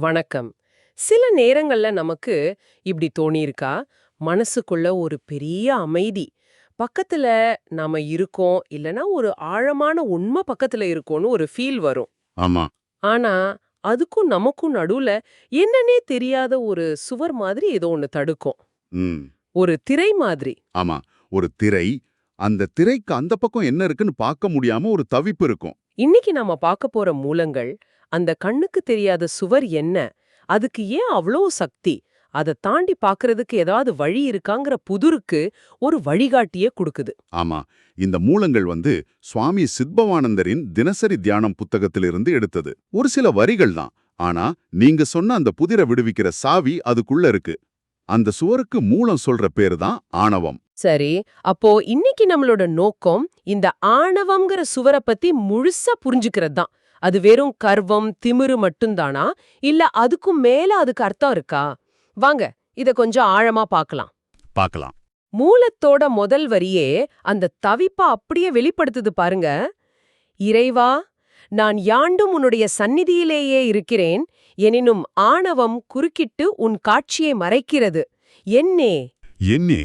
வணக்கம். சில நேரங்கள்ல நமக்கு இப்படி தோணியிருக்கா? மனசுக்குள்ள ஒரு பெரிய அமைதி. பக்கத்துல நாம இருக்கோம் இல்லனா ஒரு ஆழமான உண்மை பக்கத்துல இருக்கோம்னு ஒரு ஃபீல் வரும். ஆமா. ஆனா அதுக்கும் நமக்கும் நடுவுல என்னன்னே தெரியாத ஒரு சுவர் மாதிரி ஏதோ ஒண்ணு தடுக்கும். ம். ஒரு திரை மாதிரி. ஆமா. ஒரு திரை அந்த திரைக்கு அந்த பக்கம் என்ன இருக்குன்னு பார்க்க முடியாம ஒரு தவிப்பு இருக்கும். இன்னைக்கு நாம பார்க்க போற மூலங்கள் அந்த கண்ணுக்கு தெரியாத சுவர் என்ன? அதுக்கு ஏன் அவ்வளோ சக்தி? அதை தாண்டி பார்க்கறதுக்கு ஏதாவது வழி இருக்காங்கிற புதுருக்கு ஒரு வழிகாட்டியே கொடுக்குது. ஆமா இந்த மூலங்கள் வந்து சுவாமி சித்பவானந்தரின் தினசரி தியானம் புத்தகத்திலிருந்து எடுத்தது. ஒரு சில வரிகள் தான். ஆனா நீங்க சொன்ன அந்த புதிரை விடுவிக்கிற சாவி அதுக்குள்ள இருக்கு. அந்த சுவருக்கு மூலம் சொல்ற பேரு தான் ஆணவம். சரி அப்போ இன்னைக்கு நம்மளோட நோக்கம் இந்த ஆணவம்ங்கிற சுவரை பத்தி முழுசா புரிஞ்சுக்கிறது தான். அது வெறும் கர்வம் திமிரு மட்டும்தானா? இல்ல அதுக்கும் மேல அதுக்கு அர்த்தம் இருக்கா? வாங்க இத கொஞ்சம் ஆழமா பார்க்கலாம் பார்க்கலாம் மூலத்தோட முதல் வரியே அந்த தவிப்ப அப்படியே வெளிப்படுத்துது பாருங்க. இறைவா நான் யாண்டும் உன்னுடைய சந்நிதியிலேயே இருக்கிறேன். எனினும் ஆணவம் குறுக்கிட்டு உன் காட்சியை மறைக்கிறது. என்னே என்னே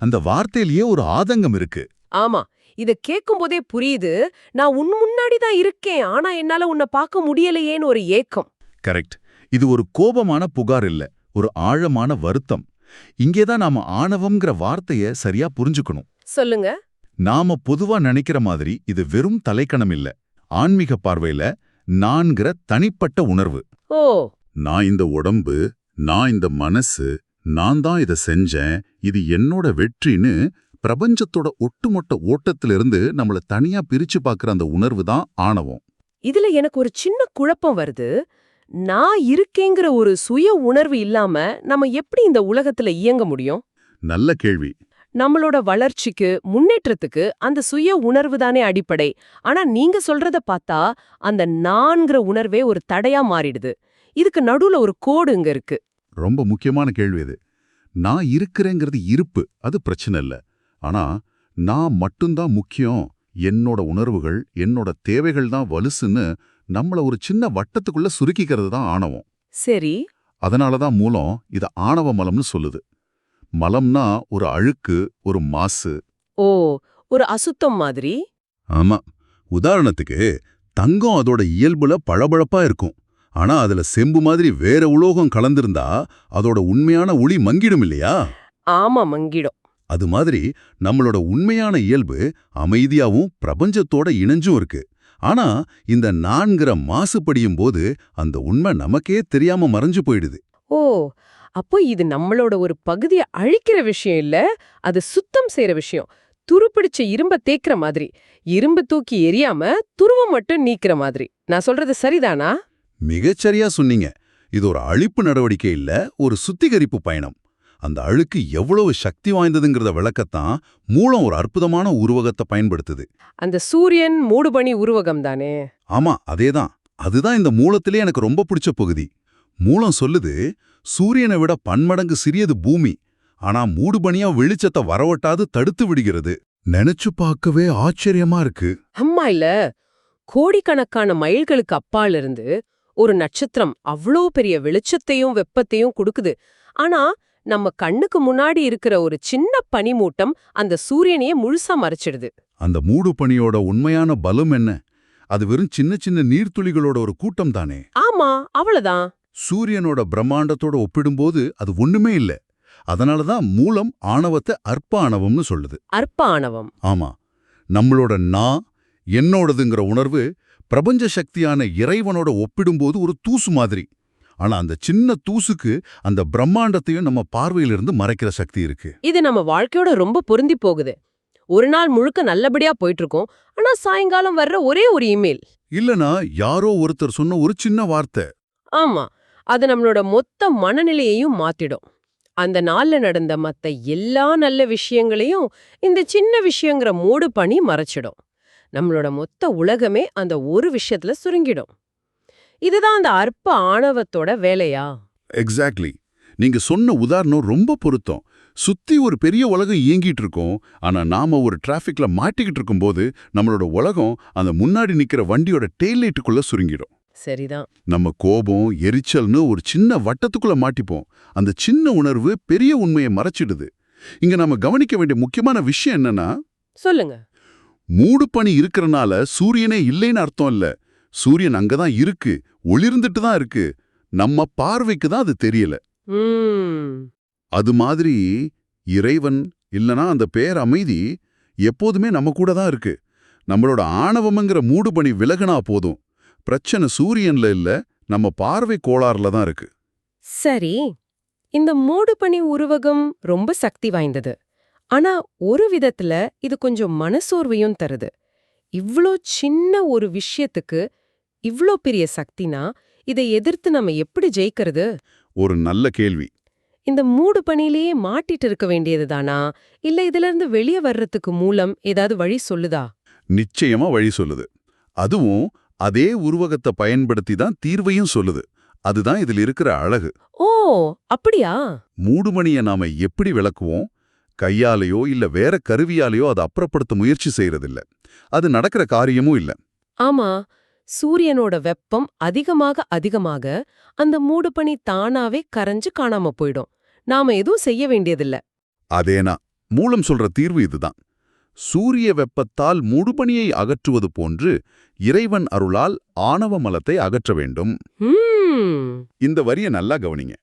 அந்த வார்த்தையிலேயே ஒரு ஆதங்கம் இருக்கு. ஆமா இத கேட்கும்போதே புரியுது. நான் உன் முன்னாடி தான் இருக்கேன். ஆனா என்னால உன்னை பார்க்க முடியலையேன்னு ஒரு ஏக்கம். கரெக்ட். இது ஒரு கோபமான புகார் இல்ல. ஒரு ஆழமான வருத்தம். இங்கேதான் நாம ஆணவம்ங்கிற வார்த்தைய சரியா புரிஞ்சுக்கணும். சொல்லுங்க. நாம பொதுவா நினைக்கிற மாதிரி இது வெறும் தலைக்கணம் இல்ல. ஆன்மீக பார்வையில நான்கிற தனிப்பட்ட உணர்வு. ஓ. நான் இந்த உடம்பு நான் இந்த மனசு நான் தான் இத செஞ்சேன் இது என்னோட வெற்றின்னு பிரபஞ்சத்தோட ஒட்டுமொத்த ஓட்டத்திலிருந்து நம்மள தனியா பிரிச்சு பார்க்கிற அந்த உணர்வு தான் ஆணவம். இதுல எனக்கு ஒரு சின்ன குழப்பம் வருது. நான் இருக்கேங்கிற ஒரு சுய உணர்வு இல்லாம நம்ம எப்படி இந்த உலகத்துல இயங்க முடியும்? நல்ல கேள்வி. நம்மளோட வளர்ச்சிக்கு முன்னேற்றத்துக்கு அந்த சுய உணர்வு தானே அடிப்படை. ஆனா நீங்க சொல்றத பார்த்தா அந்த நான்கிற உணர்வே ஒரு தடையா மாறிடுது. இதுக்கு நடுவுல ஒரு கோடு இங்க இருக்கு. ரொம்ப முக்கியமான கேள்வி இது. நான் இருக்கிறேங்கிறது இருப்பு அது பிரச்சனை இல்ல. ஆனா நான் மட்டும்தான் முக்கியம் என்னோட உணர்வுகள் என்னோட தேவைகள் தான் வலுசுன்னு நம்மள ஒரு சின்ன வட்டத்துக்குள்ள சுருக்கிக்கிறது தான் ஆணவம். சரி. அதனால தான் மூலம் இத ஆணவ மலம்னு சொல்லுது. மலம்னா ஒரு அழுக்கு ஒரு மாசு. ஓ ஒரு அசுத்தம் மாதிரி? ஆமா. உதாரணத்துக்கு தங்கம் அதோட இயல்புல பளபளப்பா இருக்கும். ஆனா அதுல செம்பு மாதிரி வேற உலோகம் கலந்திருந்தா அதோட உண்மையான ஒளி மங்கிடும் இல்லையா? ஆமா மங்கிடும். அது மாதிரி நம்மளோட உண்மையான இயல்பு அமைதியாவும் பிரபஞ்சத்தோட இணைஞ்சும் இருக்கு. ஆனா இந்த நான்கிற மாசுபடியும் போது அந்த உண்மை நமக்கே தெரியாம மறைஞ்சு போயிடுது. ஓ அப்போ இது நம்மளோட ஒரு பகுதியை அழிக்கிற விஷயம் இல்ல அது சுத்தம் செய்யற விஷயம். துருப்பிடிச்ச இரும்ப தேய்க்கிற மாதிரி. இரும்பு தூக்கி எரியாம துருவம் மட்டும் நீக்கிற மாதிரி. நான் சொல்றது சரிதானா? மிகச்சரியா சொன்னீங்க. இது ஒரு அழிப்பு நடவடிக்கை இல்ல ஒரு சுத்திகரிப்பு பயணம். அந்த அழுக்கு எவ்வளவு சக்தி வாய்ந்ததுங்கிறத விளக்கத்தான் மூலம் ஒரு அற்புதமான உருவகத்தை பயன்படுத்துது. அந்த சூரியன் மூடுபனி உருவகம் தானே? ஆமா அதேதான். அதுதான் இந்த மூலத்திலே எனக்கு ரொம்ப பிடிச்ச பகுதி. மூலம் சொல்லுது சூரியனை விட பன்மடங்கு சிறியது பூமி. ஆனா மூடுபனியா வெளிச்சத்தை வரவட்டாது தடுத்து விடுகிறது. நினைச்சு பார்க்கவே ஆச்சரியமா இருக்கு. அம்மா இல்ல கோடிக்கணக்கான மைல்களுக்கு அப்பால் இருந்து ஒரு நட்சத்திரம் அவ்வளோ பெரிய வெளிச்சத்தையும் வெப்பத்தையும் கொடுக்குது. ஆனா நம்ம கண்ணுக்கு முன்னாடி இருக்கிற ஒரு சின்ன பனிமூட்டம் அந்த சூரியனையே முழுசா மறைச்சிடுது. அந்த மூடுபனியோட உண்மையான பலம் என்ன? அது வெறும் சின்ன சின்ன நீர்த்துளிகளோட ஒரு கூட்டம் தானே? ஆமா அவ்வளவுதான். சூரியனோட பிரம்மாண்டத்தோட ஒப்பிடும்போது அது ஒண்ணுமே இல்ல. அதனாலதான் மூலம் ஆணவத்தை அற்ப ஆணவம்னு சொல்லுது. அற்ப ஆணவம் ஆமா நம்மளோட நான் என்னோடதுங்கிற உணர்வு பிரபஞ்ச சக்தியான இறைவனோட ஒப்பிடும்போது ஒரு தூசு மாதிரி. ஆனா அந்த சின்ன தூசுக்கு அந்த பிரம்மாண்டத்தையும் நம்ம பார்வையிலிருந்து மறைக்கிற சக்தி இருக்கு. இது நம்ம வாழ்க்கையோட ரொம்ப பொருந்தி போகுது. ஒரு நாள் முழுக்க நல்லபடியா போயிட்டு இருக்கோம் ஆனா சாயங்காலம் வர்ற ஒரே ஒரு இமெயில். இல்லனா யாரோ ஒருத்தர் சொன்ன ஒரு சின்ன வார்த்தை. ஆமா அது நம்மளோட மொத்த மனநிலையையும் மாத்திடும். அந்த நாள்ல நடந்த மத்த எல்லா நல்ல விஷயங்களையும் இந்த சின்ன விஷயங்கிற மூடு பணி மறைச்சிடும். நம்மளோட மொத்த உலகமே அந்த ஒரு விஷயத்துல சுருங்கிடும். இதுதான் அந்த அற்ப ஆணவத்தோட வேலையா? எக்ஸாக்ட்லி நீங்க சொன்ன உதாரணம் ரொம்ப பொருத்தம். சுத்தி ஒரு பெரிய உலகம் இயங்கிட்டு இருக்கோம் ஆனா நாம ஒரு டிராஃபிக்ல மாட்டிக்கிட்டு இருக்கும்போது நம்மளோட உலகம் அந்த முன்னாடி நிக்கிற வண்டியோட டெய்ல் லைட்டுக்குள்ள சுருங்கிடும். சரிதான். நம்ம கோபம் எரிச்சல்னு ஒரு சின்ன வட்டத்துக்குள்ள மாட்டிப்போம். அந்த சின்ன உணர்வு பெரிய உண்மையை மறைச்சிடுது. இங்க நம்ம கவனிக்க வேண்டிய முக்கியமான விஷயம் என்னன்னா சொல்லுங்க. மூடு பனி இருக்கறனால சூரியனே இல்லைன்னு அர்த்தம் இல்ல. சூரியன் அங்கதான் இருக்கு. ஒளிர்ந்துட்டு தான் இருக்கு. நம்ம பார்வைக்கு தான் அது தெரியல. அது மாதிரி இறைவன் இல்லனா அந்த பேர் அமைதி எப்போதுமே நம்ம கூட தான் இருக்கு. நம்மளோட ஆணவம்ங்கிற மூடுபனி விலகுனா போதும். பிரச்சனை சூரியன்ல இல்ல நம்ம பார்வை கோளாறுல தான் இருக்கு. சரி இந்த மூடுபனி உருவகம் ரொம்ப சக்தி வாய்ந்தது. ஆனா ஒரு விதத்துல இது கொஞ்சம் மனசோர்வையும் தருது. இவ்ளோ சின்ன ஒரு விஷயத்துக்கு இவ்ளோ பெரிய சக்தினா இதை எதிர்த்து நம்ம எப்படி ஜெயிக்கிறது? ஒரு நல்ல கேள்வி. இந்த மூடு பணியிலேயே மாட்டிட்டு இருக்க வேண்டியதுதானா இல்ல இதுல இருந்து வெளியே வர்றதுக்கு மூலம் ஏதாவது வழி சொல்லுதா? நிச்சயமா வழி சொல்லுது. அதுவும் அதே உருவகத்தை பயன்படுத்தி தான் தீர்வையும் சொல்லுது. அதுதான் இதில் இருக்கிற அழகு. ஓ அப்படியா? மூடுமணிய நாம எப்படி விளக்குவோம்? கையாலேயோ இல்ல வேற கருவியாலேயோ அதை அப்புறப்படுத்த முயற்சி செய்யறதில்ல. அது நடக்கிற காரியமும் இல்ல. ஆமா. சூரியனோட வெப்பம் அதிகமாக அதிகமாக அந்த மூடுபனி தானாவே கரைஞ்சு காணாம போயிடும். நாம எதுவும் செய்ய வேண்டியதில்ல. அதேனா. மூலம் சொல்ற தீர்வு இதுதான். சூரிய வெப்பத்தால் மூடுபனியை அகற்றுவது போன்று இறைவன் அருளால் ஆணவ மலத்தை அகற்ற வேண்டும். இந்த வரிய நல்லா கவனிங்க.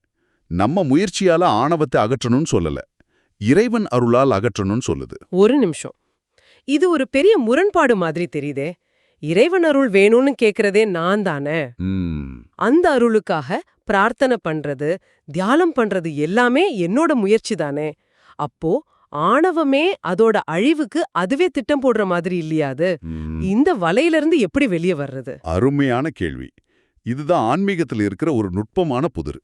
நம்ம முயற்சியால ஆணவத்தை அகற்றணும்னு சொல்லல. இறைவன் அருளால் அகற்றணும்னு சொல்லுது. ஒரு நிமிஷம். இது ஒரு பெரிய முரண்பாடு மாதிரி தெரியுதே. இறைவன் அருள் வேணும்னு கேக்குறதே நான் தானே. அந்த அருளுக்காக பிரார்த்தனை பண்றது தியானம் பண்றது எல்லாமே என்னோட முயற்சி தானே. அப்போ ஆணவமே அதோட அழிவுக்கு அதுவே திட்டம் போடுற மாதிரி இல்லையா அது? ம். இந்த வலையிலிருந்து எப்படி வெளியே வர்றது? அருமையான கேள்வி. இதுதான் ஆன்மீகத்தில் இருக்கிற ஒரு நுட்பமான புதிர்.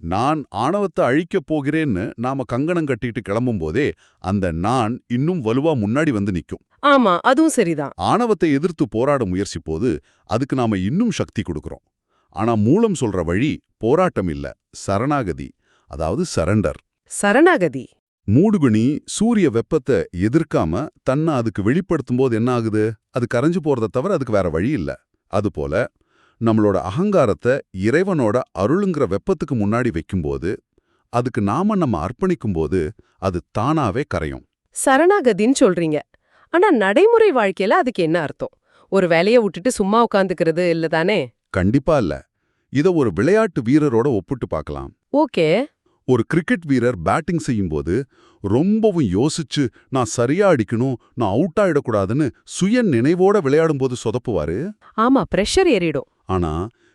நான் ஆணவத்தை அழிக்கப் போகிறேன்னு நாம கங்கணம் கட்டிட்டு கிளம்பும்போதே அந்த நான் இன்னும் வலுவா முன்னாடி வந்து நிக்கும். ஆமா அதுவும் சரிதான். ஆணவத்தை எதிர்த்து போராட முயற்சிப்போது அதுக்கு நாம இன்னும் சக்தி கொடுக்கறோம். ஆனா மூலம் சொல்ற வழி போராட்டம் இல்ல சரணாகதி அதாவது சரண்டர். சரணாகதி. மூடுகுனி சூரிய வெப்பத்தை எதிர்க்காம தன்னை அதுக்கு வெளிப்படுத்தும் போது என்ன ஆகுது? அது கரைஞ்சு போறதை தவிர அதுக்கு வேற வழி இல்ல. அதுபோல நம்மளோட அகங்காரத்தை இறைவனோட அருளுங்கிற வெப்பத்துக்கு முன்னாடி வைக்கும்போது அதுக்கு நாம நம்ம அர்ப்பணிக்கும்போது அது தானாவே கரையும். சரணாகதின்னு சொல்றீங்க. ஆனா நடைமுறை வாழ்க்கையில அதுக்கு என்ன அர்த்தம்? ஒரு வேலைய விட்டுட்டு சும்மா உட்காந்துக்கிறது இல்ல தானே? கண்டிப்பா இல்ல. இத ஒரு விளையாட்டு வீரரோட ஒப்பிட்டு பார்க்கலாம் ஓகே. ஒரு கிரிக்கெட் வீரர் பேட்டிங் செய்யும்போது ரொம்பவும் யோசிச்சு நான் சரியா அடிக்கணும் நான் அவுட் ஆயிடக்கூடாதுன்னு சுய நினைவோட விளையாடும்போது சொதப்புவாரு? ஆமா பிரஷர் ஏறிடும். ஆனா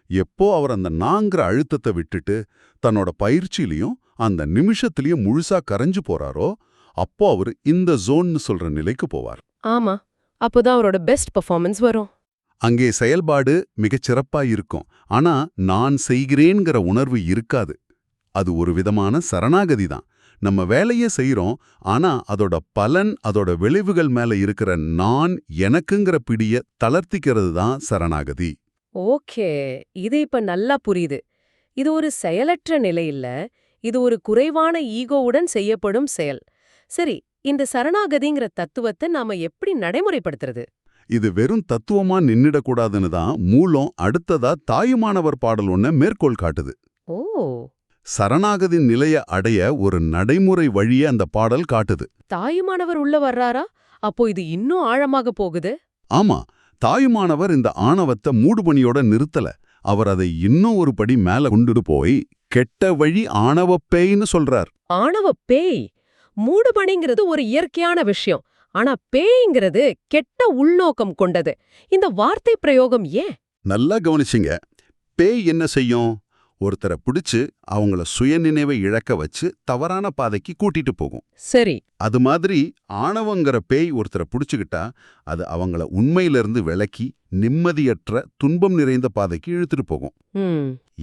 எப்போ அவர் அந்த நாங்கிற அழுத்தத்தை விட்டுட்டு தன்னோட பயிற்சியிலையும் அந்த நிமிஷத்திலையும் முழுசா கரைஞ்சு போறாரோ அப்போ அவர் இந்த ஜோன்னு சொல்ற நிலைக்கு போவார். ஆமா அப்போதான் அவரோட பெஸ்ட் பெர்ஃபார்மன்ஸ் வரும். அங்கே செயல்பாடு மிகச் சிறப்பா இருக்கும். ஆனா நான் செய்கிறேன்கிற உணர்வு இருக்காது. அது ஒரு விதமான சரணாகதி தான். நம்ம வேலையே செய்றோம் ஆனா அதோட பலன் அதோட விளைவுகள் மேல இருக்கிற நான் எனக்குங்கிற பிடிய தளர்த்திக்கிறது தான் சரணாகதி. ஓகே இது இப்ப நல்லா புரியுது. இது ஒரு செயலற்ற நிலை இல்ல இது ஒரு குறைவான ஈகோவுடன் செய்யப்படும் செயல். சரி இந்த சரணாகதிங்கிற தத்துவத்தை நாம எப்படி நடைமுறைப்படுத்துறது? இது வெறும் தத்துவமா நின்னுடக்கூடாதுன்னு தான் மூலம் அடுத்ததா தாயுமானவர் பாடல் ஒன்ன மேற்கோள் காட்டுது. ஓ. சரணாகதி நிலைய அடைய ஒரு நடைமுறை வழியை அந்த பாடல் காட்டுது. தாயுமானவர் உள்ள வர்றாரா? அப்போ இது இன்னும் ஆழமாக போகுது? ஆமா தாயுமானவர் இந்த ஆணவத்தை மூடுபனியோட நிறுத்தல. அவர் அதை இன்னும் ஒரு படி மேல கொண்டுட்டு போய் கெட்ட வழி ஆணவப் பேய்ன்னு சொல்றார். ஆணவ பேய்? மூடுபனிங்கிறது ஒரு இயற்கையான விஷயம். ஆனா பேய்ங்கிறது கெட்ட உள்நோக்கம் கொண்டது. இந்த வார்த்தை பிரயோகம் ஏன்? நல்லா கவனிச்சிங்க. பேய் என்ன செய்யும்? ஒருத்தரை பிடிச்சு அவங்கள சுயநினைவை இழக்க வச்சு தவறான பாதைக்கு கூட்டிட்டு போகும். சரி. அது மாதிரி ஆணவங்கிற பேய் ஒருத்தரை பிடிச்சுக்கிட்டா அது அவங்கள உண்மையிலிருந்து விலக்கி நிம்மதியற்ற துன்பம் நிறைந்த பாதைக்கு இழுத்துட்டு போகும்.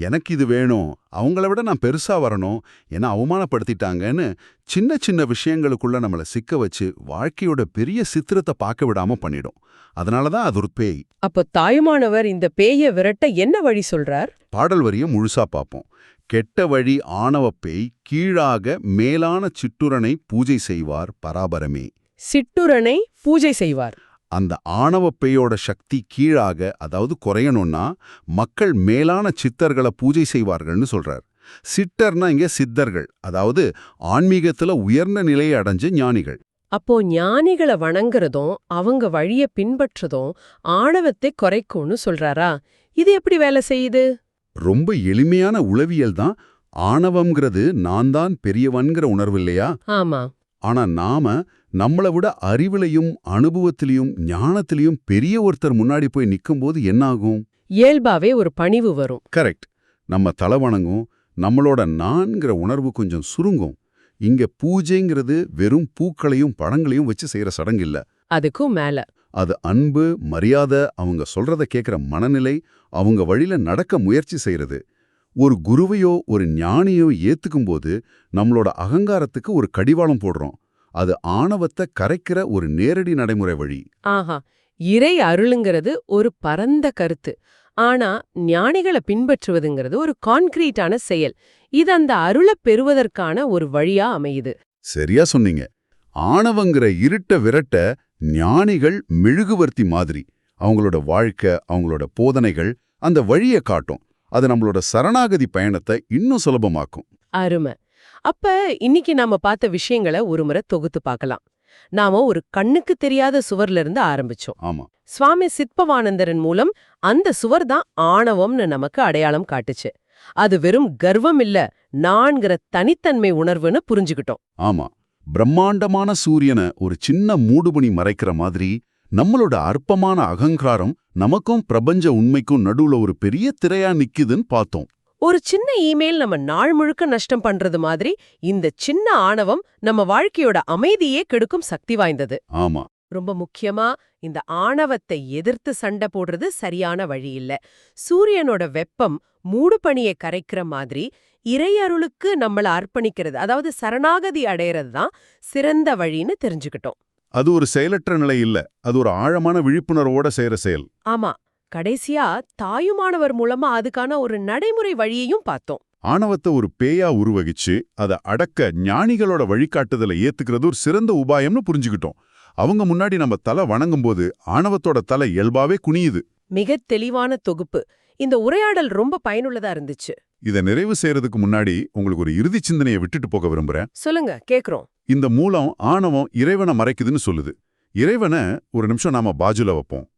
எனக்கு இது வேணும். அவங்கள விட நான் பெருசா வரணும். என அவமானப்படுத்திட்டாங்கன்னு சின்ன சின்ன விஷயங்களுக்குள்ள நம்மள சிக்க வச்சு வாழ்க்கையோட பெரிய சித்திரத்தை பார்க்க விடாம பண்ணிடும். அதனால தான் அது ஒரு பேய். அப்போ தாயுமானவர் இந்த பேய விரட்ட என்ன வழி சொல்றார்? பாடல் வரிய முழுசா பார்ப்போம். கெட்ட வழி ஆணவப் பேய் கீழாக மேலான சிட்டுரனை பூஜை செய்வார் பராபரமே. சிட்டுரனை பூஜை செய்வார். அந்த ஆணவப் பேயோட சக்தி கீழாக அதாவது குறையணும்னா மக்கள் மேலான சித்தர்களை பூஜை செய்வார்கள்னு சொல்றார். சித்தர்னா இங்க சித்தர்கள் அதாவது ஆன்மீகத்துல உயர்ந்த நிலையை அடைஞ்ச ஞானிகள். அப்போ ஞானிகளை வணங்குறதும் அவங்க வழிய பின்பற்றதும் ஆணவத்தை குறைக்கும்னு சொல்றாரா? இது எப்படி வேலை செய்யுது? ரொம்ப எளிமையான உளவியல் தான். ஆணவம்ங்கிறது நான் தான் பெரியவன்கிற உணர்வு இல்லையா? ஆமா. ஆனா நாம நம்மள விட அறிவிலையும் அனுபவத்திலையும் ஞானத்திலையும் பெரிய ஒருத்தர் முன்னாடி போய் நிக்கும்போது என்ன ஆகும் இயல்பாவே ஒரு பணிவு வரும். கரெக்ட். நம்ம தலை வணங்கும் நம்மளோட நான்கிற உணர்வு கொஞ்சம் சுருங்கும். இங்க பூஜைங்கிறது வெறும் பூக்களையும் பழங்களையும் வச்சு செய்யற சடங்கு இல்ல அதுக்கும் மேல. அது அன்பு மரியாதை அவங்க சொல்றத கேட்கிற மனநிலை அவங்க வழியில நடக்க முயற்சி செய்யறது ஒரு குருவையோ ஒரு ஞானியோ ஏத்துக்கும்போது நம்மளோட அகங்காரத்துக்கு ஒரு கடிவாளம் போடுறோம். அது ஆணவத்தை கரைக்கிற ஒரு நேரடி நடைமுறை வழி. ஆஹா இறை அருளுங்கிறது ஒரு பரந்த கருத்து. ஆனா ஞானிகளை பின்பற்றுவதுங்கிறது ஒரு கான்கிரீட்டான செயல். இது அந்த அருளை பெறுவதற்கான ஒரு வழியா அமையுது. சரியா சொன்னீங்க. ஆணவங்கிற இருட்ட விரட்ட ஞானிகள் மெழுகுவர்த்தி மாதிரி. அவங்களோட வாழ்க்கை அவங்களோட போதனைகள் அந்த வழியை காட்டும். அது நம்மளோட சரணாகதி பயணத்தை இன்னும் சுலபமாக்கும். அருமை. அப்ப இன்னைக்கு நாம பார்த்த விஷயங்களை ஒருமுறை தொகுத்து பார்க்கலாம். நாம ஒரு கண்ணுக்கு தெரியாத சுவர்ல இருந்து ஆரம்பிச்சோம். ஆமா. சுவாமி சித்பவானந்தரன் மூலம் அந்த சுவர் தான் ஆணவம்னு நமக்கு அடையாளம் காட்டுச்சு. அது வெறும் கர்வம் இல்ல நான்கிற தனித்தன்மை உணர்வுன்னு புரிஞ்சுக்கிட்டோம். ஆமா. பிரம்மாண்டமான சூரியனை ஒரு சின்ன மூடுபனி மறைக்கிற மாதிரி நம்மளோட அற்பமான அகங்காரம் நமக்கும் பிரபஞ்ச உண்மைக்கும் நடுவுல ஒரு பெரிய திரையா நிக்குதுன்னு பார்த்தோம். ஒரு சின்ன இமெயில் நம்ம நாள் முழுக்க நஷ்டம் பண்றது மாதிரி இந்த சின்ன ஆணவம் நம்ம வாழ்க்கையோட அமைதியே கெடுக்கும் சக்தி வாய்ந்தது. ஆமா. ரொம்ப முக்கியமா இந்த ஆணவத்தை எதிர்த்து சண்டை போடுறது சரியான வழி இல்ல. சூரியனோட வெப்பம் மூடுபனியை கரைக்கிற மாதிரி இறையருளுக்கு நம்மள அர்ப்பணிக்கிறது அதாவது சரணாகதி அடையறது தான் சிறந்த வழின்னு தெரிஞ்சுக்கிட்டோம். அது ஒரு செயலற்ற நிலை இல்ல. அது ஒரு ஆழமான விழிப்புணர்வோட செய்யற செயல். ஆமா. கடைசியா தாயுமானவர் மூலமா அதுக்கான ஒரு நடைமுறை வழியையும் பார்த்தோம். ஆணவத்தை ஒரு பேயா உருவகிச்சு அதை அடக்க ஞானிகளோட வழிகாட்டுதலை ஏத்துக்கிறது ஒரு சிறந்த உபாயம்னு புரிஞ்சுக்கிட்டோம். அவங்க முன்னாடி நம்ம தலை வணங்கும்போது ஆணவத்தோட தலை இயல்பாவே குனியுது. மிகத் தெளிவான தொகுப்பு. இந்த உரையாடல் ரொம்ப பயனுள்ளதா இருந்துச்சு. இதை நிறைவு செய்யறதுக்கு முன்னாடி உங்களுக்கு ஒரு இறுதி சிந்தனையை விட்டுட்டு போக விரும்புறேன். சொல்லுங்க கேக்குறோம். இந்த மூலம் ஆணவம் இறைவனை மறைக்குதுன்னு சொல்லுது. இறைவனை ஒரு நிமிஷம் நாம பாஜுல வைப்போம்.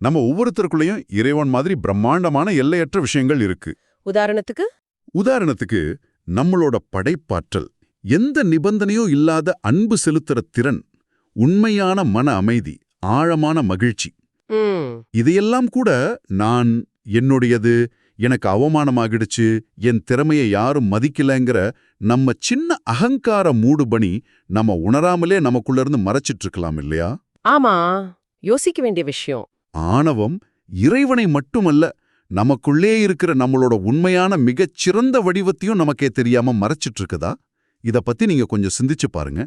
நம்ம ஒவ்வொருத்தருக்குள்ளேயும் இறைவன் மாதிரி பிரம்மாண்டமான எல்லையற்ற விஷயங்கள் இருக்கு. உதாரணத்துக்கு? உதாரணத்துக்கு நம்மளோட படைப்பாற்றல் எந்த நிபந்தனையும் இல்லாத அன்பு செலுத்துற திறன் உண்மையான மன அமைதி ஆழமான மகிழ்ச்சி. இதையெல்லாம் கூட நான் என்னுடையது எனக்கு அவமானமாகிடுச்சு என் திறமையை யாரும் மதிக்கலங்கிற நம்ம சின்ன அகங்கார மூடுபனி நம்ம உணராமலே நமக்குள்ள இருந்து மறைச்சிட்டு இருக்கலாம் இல்லையா? ஆமா யோசிக்க வேண்டிய விஷயம். ஆணவம் இறைவனை மட்டுமல்ல நமக்குள்ளே இருக்கிற நம்மளோட உண்மையான மிகச் சிறந்த வடிவத்தையும் நமக்கே தெரியாம மறைச்சிட்டு இருக்குதா? இத பத்தி நீங்க கொஞ்சம் சிந்திச்சு பாருங்க.